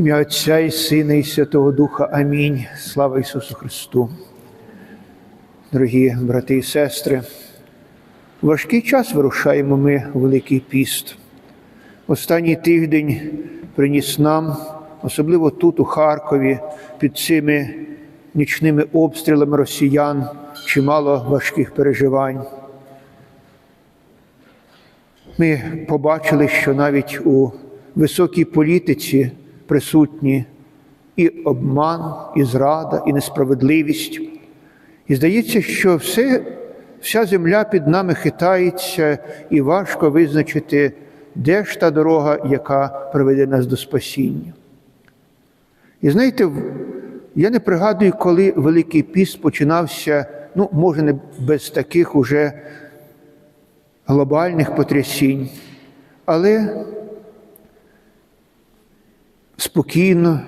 Ім'я Отця і Сина, і Святого Духа. Амінь. Слава Ісусу Христу. Дорогі брати і сестри, в важкий час вирушаємо ми у Великий піст. Останній тиждень приніс нам, особливо тут, у Харкові, під цими нічними обстрілами росіян, чимало важких переживань. Ми побачили, що навіть у високій політиці присутні і обман, і зрада, і несправедливість. І здається, що все, вся земля під нами хитається, і важко визначити, де ж та дорога, яка приведе нас до спасіння. І знаєте, я не пригадую, коли Великий піст починався, ну, може, не без таких уже глобальних потрясінь, але спокійно,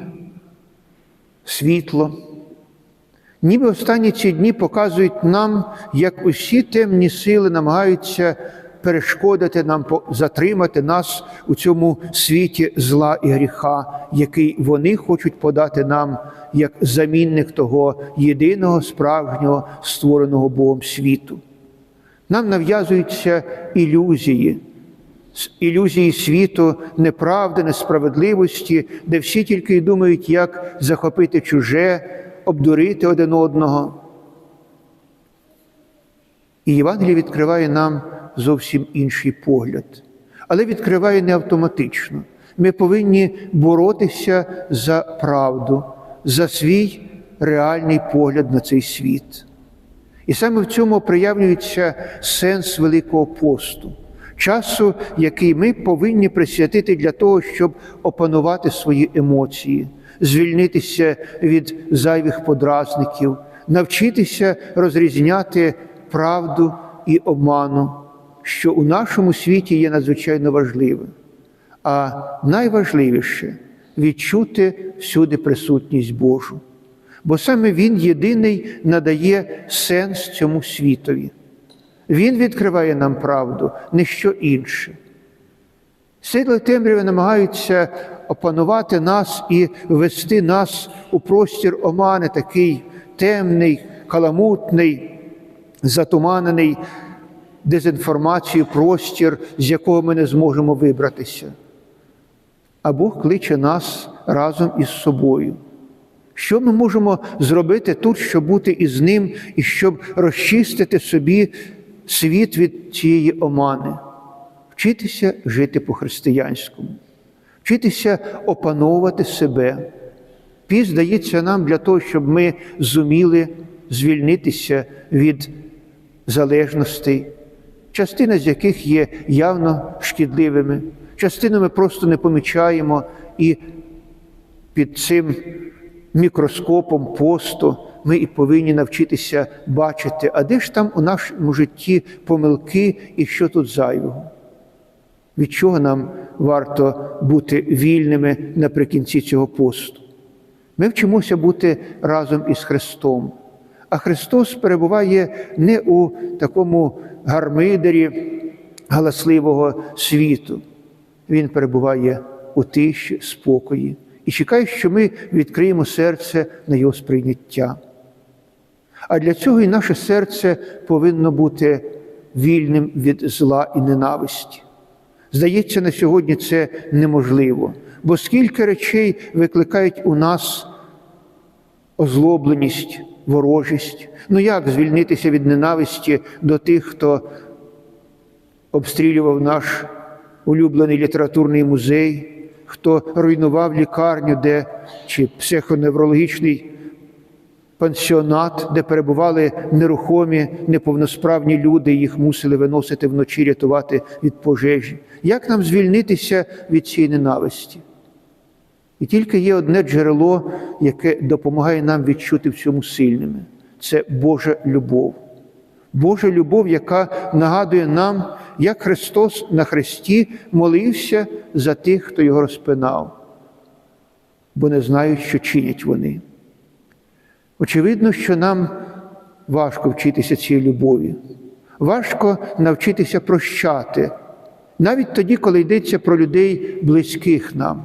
світло. Ніби останні ці дні показують нам, як усі темні сили намагаються перешкодити нам, затримати нас у цьому світі зла і гріха, який вони хочуть подати нам як замінник того єдиного справжнього створеного Богом світу. Нам нав'язуються ілюзії, ілюзії світу, неправди, несправедливості, де всі тільки й думають, як захопити чуже, обдурити один одного. І Євангеліє відкриває нам зовсім інший погляд, але відкриває не автоматично. Ми повинні боротися за правду, за свій реальний погляд на цей світ. І саме в цьому проявлюється сенс Великого посту, часу, який ми повинні присвятити для того, щоб опанувати свої емоції, звільнитися від зайвих подразників, навчитися розрізняти правду і обману, що у нашому світі є надзвичайно важливим. А найважливіше відчути всюди присутність Божу бо саме Він єдиний надає сенс цьому світові. Він відкриває нам правду, не що інше. Сили темряви намагаються опанувати нас і вести нас у простір омани, такий темний, каламутний, затуманений дезінформацією простір, з якого ми не зможемо вибратися. А Бог кличе нас разом із собою. Що ми можемо зробити тут, щоб бути із ним і щоб розчистити собі світ від цієї омани? Вчитися жити по-християнському, вчитися опановувати себе. Піс дається нам для того, щоб ми зуміли звільнитися від залежностей, частина з яких є явно шкідливими, частину ми просто не помічаємо і під цим мікроскопом посту ми і повинні навчитися бачити, а де ж там у нашому житті помилки і що тут зайвого? Від чого нам варто бути вільними наприкінці цього посту? Ми вчимося бути разом із Христом, а Христос перебуває не у такому гармидері галасливого світу. Він перебуває у тиші, спокої і чекає, що ми відкриємо серце на його сприйняття. А для цього і наше серце повинно бути вільним від зла і ненависті. Здається, на сьогодні це неможливо, бо скільки речей викликають у нас озлобленість, ворожість. Ну як звільнитися від ненависті до тих, хто обстрілював наш улюблений літературний музей? хто руйнував лікарню, де чи психоневрологічний пансіонат, де перебували нерухомі, неповносправні люди, їх мусили виносити вночі, рятувати від пожежі. Як нам звільнитися від цієї ненависті? І тільки є одне джерело, яке допомагає нам відчути в цьому сильними це Божа любов. Божа любов, яка нагадує нам, як Христос на Христі молився за тих, хто його розпинав, бо не знають, що чинять вони. Очевидно, що нам важко вчитися цієї любові, важко навчитися прощати, навіть тоді, коли йдеться про людей близьких нам.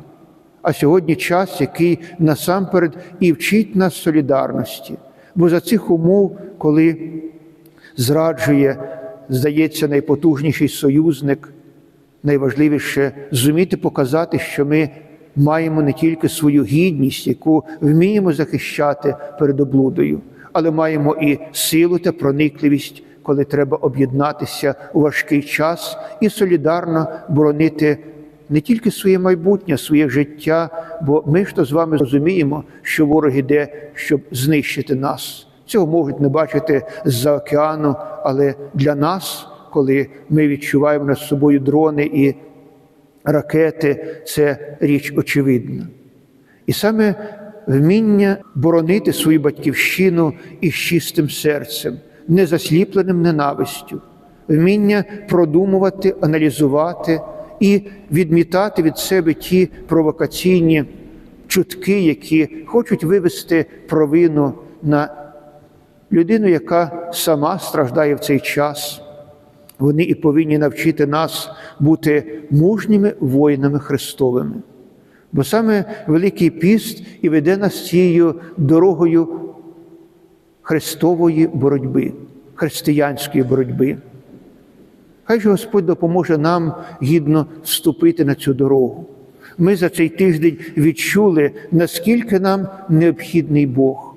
а сьогодні час, який насамперед і вчить нас солідарності. Бо за цих умов, коли зраджує, здається, найпотужніший союзник, найважливіше зуміти показати, що ми маємо не тільки свою гідність, яку вміємо захищати перед облудою, але маємо і силу та проникливість, коли треба об'єднатися у важкий час і солідарно боронити не тільки своє майбутнє, своє життя, бо ми ж то з вами розуміємо, що ворог іде, щоб знищити нас. Цього можуть не бачити з-за океану, але для нас, коли ми відчуваємо над собою дрони і ракети, це річ очевидна. І саме вміння боронити свою батьківщину із чистим серцем, не засліпленим ненавистю, вміння продумувати, аналізувати і відмітати від себе ті провокаційні чутки, які хочуть вивести провину на людину, яка сама страждає в цей час. Вони і повинні навчити нас бути мужніми воїнами Христовими. Бо саме Великий піст і веде нас цією дорогою Христової боротьби, християнської боротьби. Хай же Господь допоможе нам гідно вступити на цю дорогу. Ми за цей тиждень відчули, наскільки нам необхідний Бог.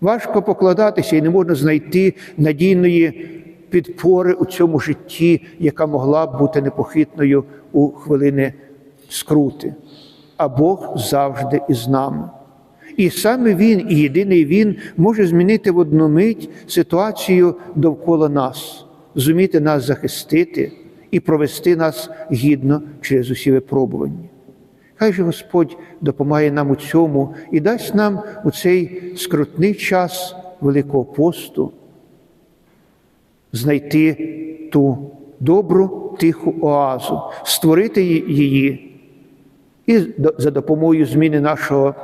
Важко покладатися і не можна знайти надійної підпори у цьому житті, яка могла б бути непохитною у хвилини скрути. А Бог завжди із нами. І саме Він, і єдиний Він може змінити в одну мить ситуацію довкола нас, зуміти нас захистити і провести нас гідно через усі випробування. Хай же Господь допомагає нам у цьому і дасть нам у цей скрутний час Великого посту знайти ту добру тиху оазу, створити її і за допомогою зміни нашого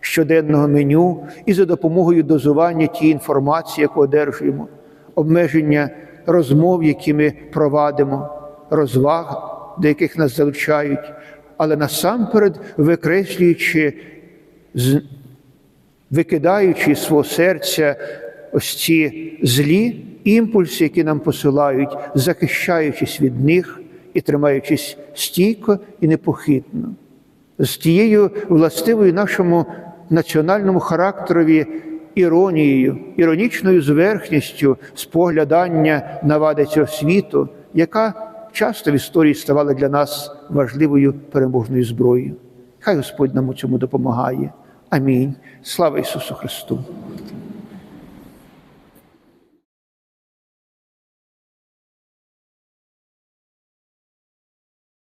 щоденного меню, і за допомогою дозування тієї інформації, яку одержуємо, обмеження розмов, які ми провадимо, розваг, до яких нас залучають, але насамперед викреслюючи, викидаючи з свого серця ось ці злі імпульси, які нам посилають, захищаючись від них і тримаючись стійко і непохитно, з тією властивою нашому національному характерові іронією, іронічною зверхністю споглядання на вади цього світу, яка часто в історії ставала для нас важливою переможною зброєю. Хай Господь нам у цьому допомагає. Амінь. Слава Ісусу Христу!